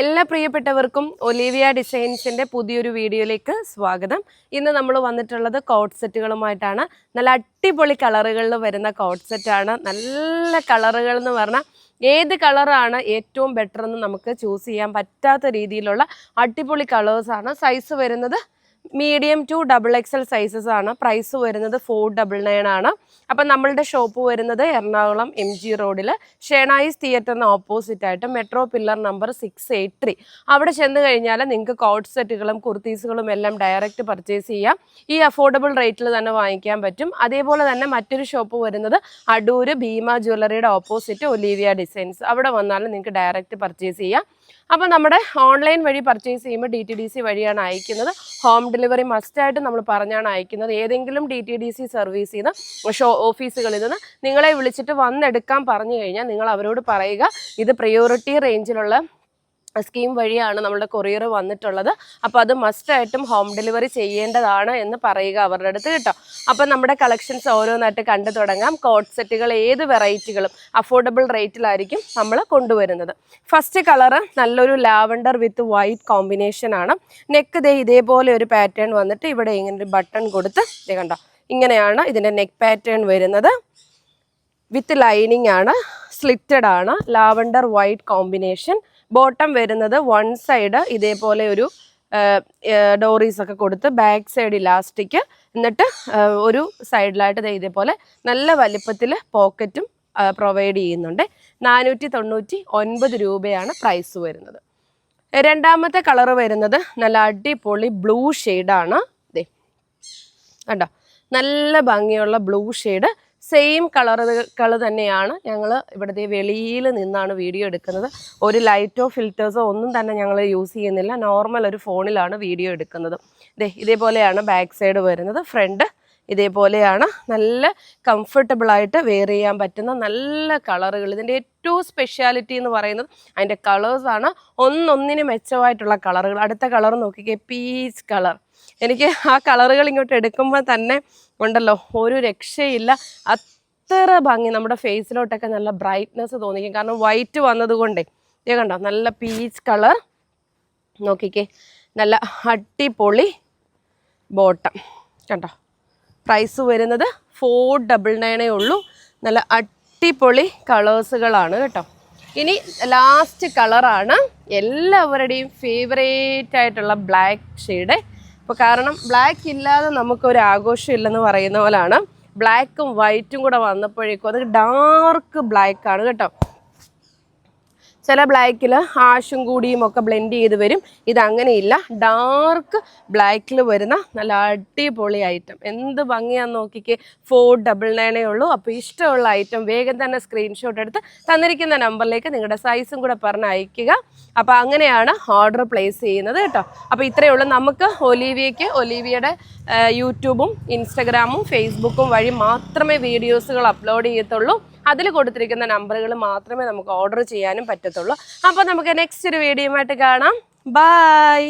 എല്ലാ പ്രിയപ്പെട്ടവർക്കും ഒലീവിയ ഡിസൈൻസിന്റെ പുതിയൊരു വീഡിയോയിലേക്ക് സ്വാഗതം. ഇന്ന് നമ്മൾ വന്നിട്ടുള്ളത് കോട്ട് സെറ്റുകളുമായിട്ടാണ്. നല്ല അടിപൊളി കളറുകളിൽ വരുന്ന കോട്ട് സെറ്റാണ്. നല്ല കളറുകൾ എന്ന് പറഞ്ഞാൽ ഏത് കളറാണ് ഏറ്റവും ബെറ്റർ എന്ന് നമുക്ക് ചൂസ് ചെയ്യാൻ പറ്റാത്ത രീതിയിലുള്ള അടിപൊളി കളേഴ്സാണ് സൈസ് വരുന്നത് medium to double XL sizes ആണ്. പ്രൈസ് വരുന്നത് ഫോർ ഡബിൾ നയൻ ആണ്. അപ്പം നമ്മളുടെ ഷോപ്പ് വരുന്നത് എറണാകുളം എം ജി റോഡിൽ ഷേണായിസ് തിയേറ്ററിന് ഓപ്പോസിറ്റ് ആയിട്ട് metro pillar number six eight three അവിടെ ചെന്ന് കഴിഞ്ഞാൽ നിങ്ങൾക്ക് കോട്ട് സെറ്റുകളും കുർത്തീസുകളും എല്ലാം ഡയറക്റ്റ് പർച്ചേസ് ചെയ്യാം. ഈ അഫോർഡബിൾ റേറ്റിൽ തന്നെ വാങ്ങിക്കാൻ പറ്റും. അതേപോലെ തന്നെ മറ്റൊരു ഷോപ്പ് വരുന്നത് അടൂർ ഭീമ ജ്വല്ലറിയുടെ ഓപ്പോസിറ്റ് ഒലീവിയ ഡിസൈൻസ് അവിടെ വന്നാലും നിങ്ങൾക്ക് ഡയറക്റ്റ് പർച്ചേസ് ചെയ്യാം. അപ്പോൾ നമ്മുടെ ഓൺലൈൻ വഴി പർച്ചേസ് ചെയ്യുമ്പോൾ ഡി ടി ഡി സി വഴിയാണ് അയക്കുന്നത്. ഹോം ഡെലിവറി മസ്റ്റായിട്ട് നമ്മൾ പറഞ്ഞാണ് അയക്കുന്നത്. ഏതെങ്കിലും ഡി ടി ഡി സി സർവീസിൽ നിന്ന് ഷോ ഓഫീസുകളിൽ നിന്ന് നിങ്ങളെ വിളിച്ചിട്ട് വന്നെടുക്കാൻ പറഞ്ഞു കഴിഞ്ഞാൽ നിങ്ങൾ അവരോട് പറയുക ഇത് പ്രയോറിറ്റി റേഞ്ചിലുള്ള സ്കീം വഴിയാണ് നമ്മുടെ കൊറിയർ വന്നിട്ടുള്ളത്. അപ്പോൾ അത് മസ്റ്റായിട്ടും ഹോം ഡെലിവറി ചെയ്യേണ്ടതാണ് എന്ന് പറയുക അവരുടെ അടുത്ത് കേട്ടോ. അപ്പോൾ നമ്മുടെ കളക്ഷൻസ് ഓരോന്നായിട്ട് കണ്ടു തുടങ്ങാം. കോട്ട് സെറ്റുകൾ ഏത് വെറൈറ്റികളും അഫോർഡബിൾ റേറ്റിലായിരിക്കും നമ്മൾ കൊണ്ടുവരുന്നത്. ഫസ്റ്റ് കളറ് നല്ലൊരു ലാവണ്ടർ വിത്ത് വൈറ്റ് കോമ്പിനേഷൻ ആണ്. നെക്ക് ദേ ഇതേപോലെ ഒരു പാറ്റേൺ വന്നിട്ട് ഇവിടെ ഇങ്ങനെ ഒരു ബട്ടൺ കൊടുത്ത് ദേ കണ്ടോ ഇങ്ങനെയാണ് ഇതിന്റെ നെക്ക് പാറ്റേൺ വരുന്നത്. വിത്ത് ലൈനിങ് ആണ് സ്ലിറ്റഡ് ആണ് ലാവണ്ടർ വൈറ്റ് കോമ്പിനേഷൻ ബോട്ടം വരുന്നത് വൺ സൈഡ് ഇതേപോലെ ഒരു ഡോറീസ് ഒക്കെ കൊടുത്ത് ബാക്ക് സൈഡ് ഇലാസ്റ്റിക് എന്നിട്ട് ഒരു സൈഡിലായിട്ട് ഇതേപോലെ നല്ല വലിപ്പത്തിൽ പോക്കറ്റും പ്രൊവൈഡ് ചെയ്യുന്നുണ്ട്. നാനൂറ്റി തൊണ്ണൂറ്റി ഒൻപത് രൂപയാണ് പ്രൈസ് വരുന്നത്. രണ്ടാമത്തെ കളർ വരുന്നത് നല്ല അടിപൊളി ബ്ലൂ ഷെയ്ഡാണ്. ദേ കണ്ടോ? നല്ല ഭംഗിയുള്ള ബ്ലൂ ഷെയ്ഡ് സെയിം കളറുകൾ തന്നെയാണ് ഞങ്ങൾ ഇവിടുത്തെ വെളിയിൽ നിന്നാണ് വീഡിയോ എടുക്കുന്നത്. ഒരു ലൈറ്റോ ഫിൽറ്റേഴ്സോ ഒന്നും തന്നെ ഞങ്ങൾ യൂസ് ചെയ്യുന്നില്ല. നോർമൽ ഒരു ഫോണിലാണ് വീഡിയോ എടുക്കുന്നത്. ദേ ഇതേപോലെയാണ് ബാക്ക് സൈഡ് വരുന്നത്. ഫ്രണ്ട് ഇതേപോലെയാണ് നല്ല കംഫർട്ടബിളായിട്ട് വെയർ ചെയ്യാൻ പറ്റുന്ന നല്ല കളറുകൾ ഇതിന്റെ ഏറ്റവും സ്പെഷ്യാലിറ്റി എന്ന് പറയുന്നത് അതിന്റെ കളേഴ്സാണ് ഒന്നൊന്നിന് മെച്ചമായിട്ടുള്ള കളറുകൾ അടുത്ത കളർ നോക്കിക്കേ പീച്ച് കളർ എനിക്ക് ആ കളറുകൾ ഇങ്ങോട്ട് എടുക്കുമ്പോൾ തന്നെ ഉണ്ടല്ലോ ഒരു രക്ഷയില്ല. അത്ര ഭംഗി നമ്മുടെ ഫേസിലോട്ടൊക്കെ നല്ല ബ്രൈറ്റ്നെസ് തോന്നിക്കും. കാരണം വൈറ്റ് വന്നതുകൊണ്ടേ ഇത് കണ്ടോ നല്ല പീച്ച് കളർ. നോക്കിക്കേ നല്ല അടിപൊളി ബോട്ടം. കണ്ടോ പ്രൈസ് വരുന്നത് ഫോർ ഡബിൾ നയനേ ഉള്ളൂ. നല്ല അടിപൊളി കളേഴ്സുകളാണ് കേട്ടോ. ഇനി ലാസ്റ്റ് കളറാണ് എല്ലാവരുടെയും ഫേവറേറ്റ് ആയിട്ടുള്ള ബ്ലാക്ക് ഷെയ്ഡ് ഇപ്പോൾ കാരണം ബ്ലാക്ക് ഇല്ലാതെ നമുക്കൊരു ആഘോഷം ഇല്ലെന്ന് പറയുന്ന പോലാണ്. ബ്ലാക്കും വൈറ്റും കൂടെ വന്നപ്പോഴേക്കും അത് ഡാർക്ക് ബ്ലാക്ക് ആണ് കേട്ടോ. ചില ബ്ലാക്കിൽ ആഷും കൂടിയും ഒക്കെ ബ്ലെൻഡ് ചെയ്ത് വരും. ഇതങ്ങനെയില്ല ഡാർക്ക് ബ്ലാക്കിൽ വരുന്ന നല്ല അടിപൊളി ഐറ്റം എന്ത് ഭംഗിയാന്ന് നോക്കിക്കേ. ഫോർ ഡബിൾ നയനേ ഉള്ളൂ. അപ്പോൾ ഇഷ്ടമുള്ള ഐറ്റം വേഗം തന്നെ സ്ക്രീൻഷോട്ട് എടുത്ത് തന്നിരിക്കുന്ന നമ്പറിലേക്ക് നിങ്ങളുടെ സൈസും കൂടെ പറഞ്ഞ് അയക്കുക അപ്പോൾ അങ്ങനെയാണ് ഓർഡർ പ്ലേസ് ചെയ്യുന്നത് കേട്ടോ. അപ്പോൾ ഇത്രയേ ഉള്ളൂ. നമുക്ക് ഒലീവിയയ്ക്ക് ഒലീവിയയുടെ യൂട്യൂബും ഇൻസ്റ്റഗ്രാമും ഫേസ്ബുക്കും വഴി മാത്രമേ വീഡിയോസുകൾ അപ്ലോഡ് ചെയ്യത്തുള്ളൂ. അതിൽ കൊടുത്തിരിക്കുന്ന നമ്പറുകൾ മാത്രമേ നമുക്ക് ഓർഡർ ചെയ്യാനും പറ്റത്തുള്ളൂ. അപ്പോൾ നമുക്ക് നെക്സ്റ്റ് ഒരു വീഡിയോയുമായിട്ട് കാണാം. ബൈ